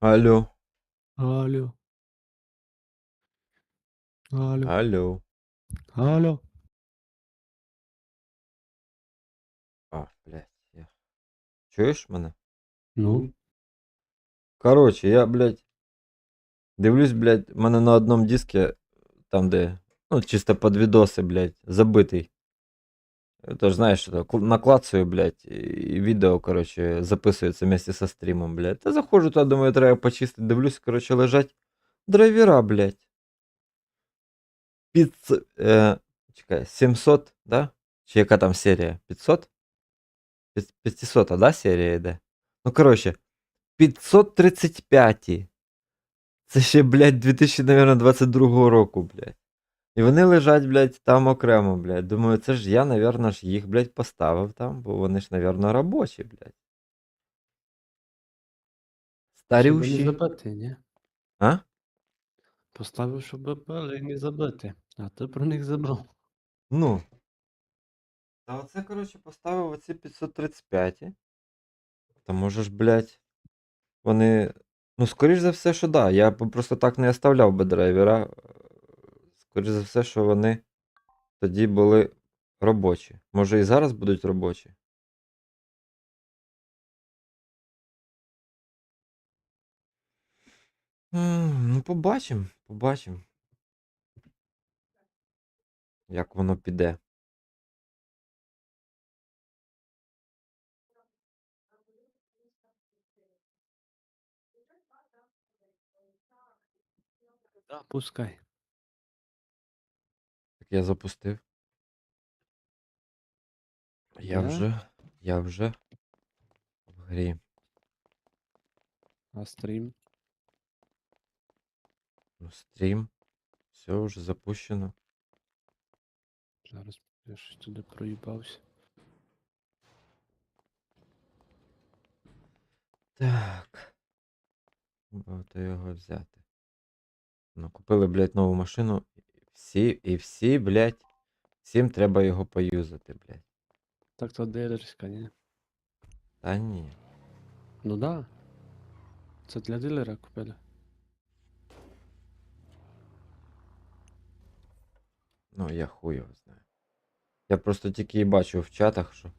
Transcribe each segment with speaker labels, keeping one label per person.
Speaker 1: Алло,
Speaker 2: Алло. Алло.
Speaker 1: алло.
Speaker 2: Алло.
Speaker 1: А, блядь, я. Чуєш мене?
Speaker 2: Ну,
Speaker 1: Короче, я, блядь, дивлюсь, блядь, в мене на одному диске, там, де, ну, чисто під відоси, блядь, забитий. Ти ж знаєш, що наклацаю, блядь, і відео, короче, записується вместе со стрімом, блядь. Та заходжу туди, думаю, треба почистити, дивлюсь, короче, лежать драйвера, блядь. Під, е, чекай, 700, да? Чи яка там серія? 500? 500, да, серія йде? Ну, короче, 535. Це ще, блядь, 2022 року, блядь. І вони лежать, блядь, там окремо, блядь. Думаю, це ж я, навірно, ж їх, блядь, поставив там, бо вони ж, навірно, робочі, блядь.
Speaker 2: щоб не забити, ні?
Speaker 1: А?
Speaker 2: Поставив, щоб були не забити. А ти про них забрав.
Speaker 1: Ну. Та оце, коротше, поставив оці 535. Та може ж, блядь, вони. Ну, скоріш за все, що да. Я просто так не оставляв би драйвера. Скоріш за все, що вони тоді були робочі. Може і зараз будуть робочі. Ну, побачимо, побачимо. Як воно піде.
Speaker 2: Да, пускай.
Speaker 1: Я запустив. Я
Speaker 2: Да?
Speaker 1: вже. Я вже в грі.
Speaker 2: А стрім.
Speaker 1: Ну, стрім. Все вже запущено.
Speaker 2: Зараз я щось туди проїбався.
Speaker 1: Так. Багато його взяти. Ну, купили, блядь, нову машину. Всі, і всі, блядь, всім треба його поюзати, блядь.
Speaker 2: Так то дилерська, ні?
Speaker 1: Та ні.
Speaker 2: Ну да. Це для дилера купили.
Speaker 1: Ну, я хуй його знаю. Я просто тільки і бачу в чатах, що.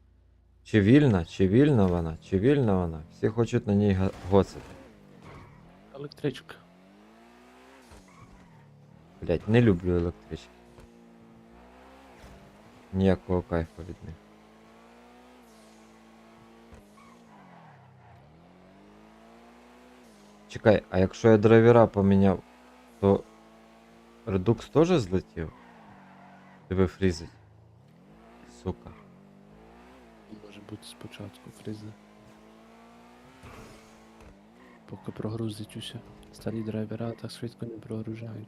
Speaker 1: Чи вільна, чи вільна вона, чи вільна вона. Всі хочуть на ній гоцати.
Speaker 2: Електричка.
Speaker 1: Блять, не люблю електрички. Ніякого кайфу від них. Чекай, а якщо я драйвера поміняв, то редукс теж злетів? Тебе фрізить. Сука.
Speaker 2: Може бути спочатку фрізи. Поки прогрузить усе. Старі драйвера так швидко не прогружають.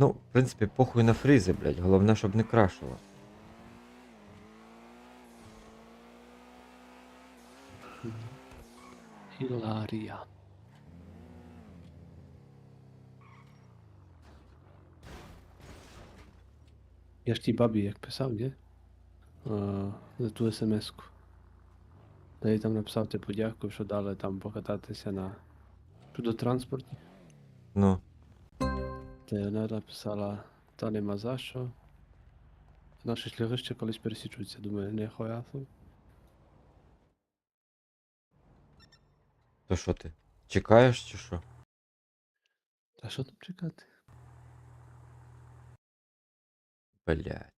Speaker 1: Ну, в принципі, похуй на фрізи, блядь. Головне, щоб не крашило.
Speaker 2: Хіларія. Я ж тій бабі як писав, ні? А, за ту смс-ку. Я їй там написав типу дякую, що дали там покататися на трудотранспорті.
Speaker 1: Ну.
Speaker 2: Та вона написала, та нема за що. Наші шляхи ще колись пересічуться, думаю, не хуясу.
Speaker 1: То що ти? Чекаєш чи що?
Speaker 2: Та що там чекати?
Speaker 1: Блядь.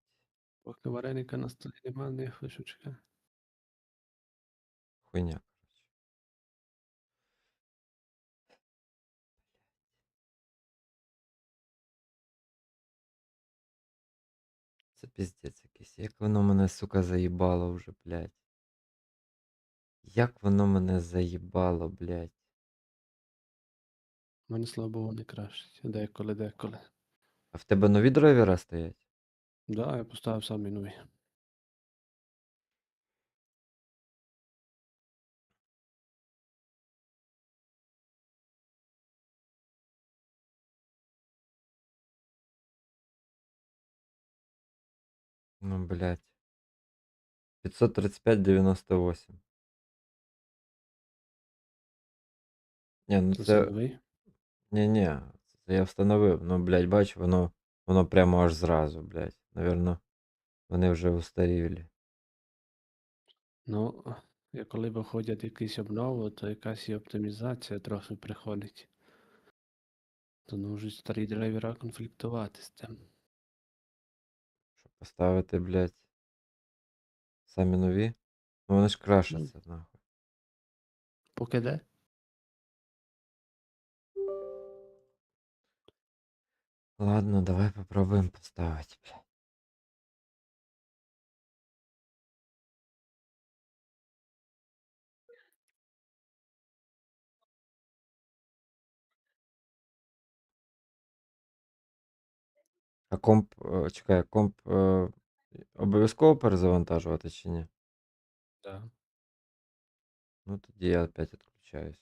Speaker 2: Поки вареника на столі нема, не хочу чекати.
Speaker 1: Хуйня, Це піздець якийсь. Як воно мене, сука, заїбало вже, блядь. Як воно мене заїбало, блядь.
Speaker 2: Мені слава Богу, не краще. Деколи, деколи.
Speaker 1: А в тебе нові драйвера стоять?
Speaker 2: Да, я поставив самі нові.
Speaker 1: Ну, блядь. 535,98. Ні, ну
Speaker 2: Це
Speaker 1: це.
Speaker 2: новий.
Speaker 1: Ні-ні, це я встановив. Ну, блядь, бач, воно, воно прямо аж зразу, блядь. Навірно, вони вже устарілі.
Speaker 2: Ну, і коли виходять якісь обнови, то якась і оптимізація трохи приходить. То можуть старі драйвера конфліктувати з тим.
Speaker 1: Поставити, блядь, самі нові. Ну вони ж крашаться, нахуй.
Speaker 2: Поки де?
Speaker 1: Ладно, давай попробуем поставить, блядь. А комп, е, чекай, комп е, обов'язково перезавантажувати чи ні?
Speaker 2: Да.
Speaker 1: Ну тоді я опять відключаюсь.